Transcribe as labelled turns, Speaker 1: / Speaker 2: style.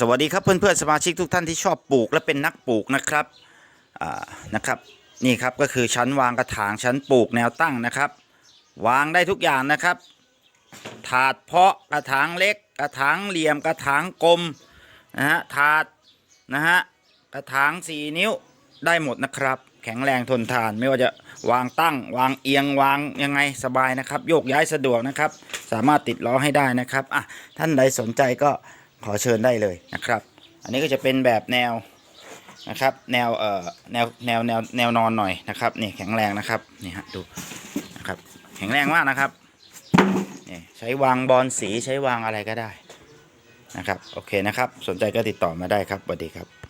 Speaker 1: สวัสดีครับเพื่อนๆสมาชิกทุกท่านที่ชอบปลูกและเป็นนักปลูกนะครับนะครับนี่ครับก็คือชั้นวางกระถางชั้นปลูกแนวตั้งนะครับ วางได้ทุกอย่างนะครับ ถาดเพาะกระถางเล็ก กระถางเหลี่ยมกระถางกลมนะฮะถาดนะฮะกระถางสี่นิ้วได้หมดนะครับ แข็งแรงทนทานไม่ว่าจะวางตั้ง วางเอียงวางยังไงสบายนะครับ โยกย้ายสะดวกนะครับ สามารถติดล้อให้ได้นะครับอะท่านใดสนใจก็ ขอเชิญได้เลยนะครับ อันนี้ก็จะเป็นแบบแนวนะครับ แนวเอ่อแนวแนวแนวแนวนอนหน่อยนะครับนี่แข็งแรงนะครับนี่ฮะดูนะครับแข็งแรงมากนะครับนี่ใช้วางบอลสีใช้วางอะไรก็ได้นะครับโอเคนะครับ สนใจก็ติดต่อมาได้ครับสวัสดีครับ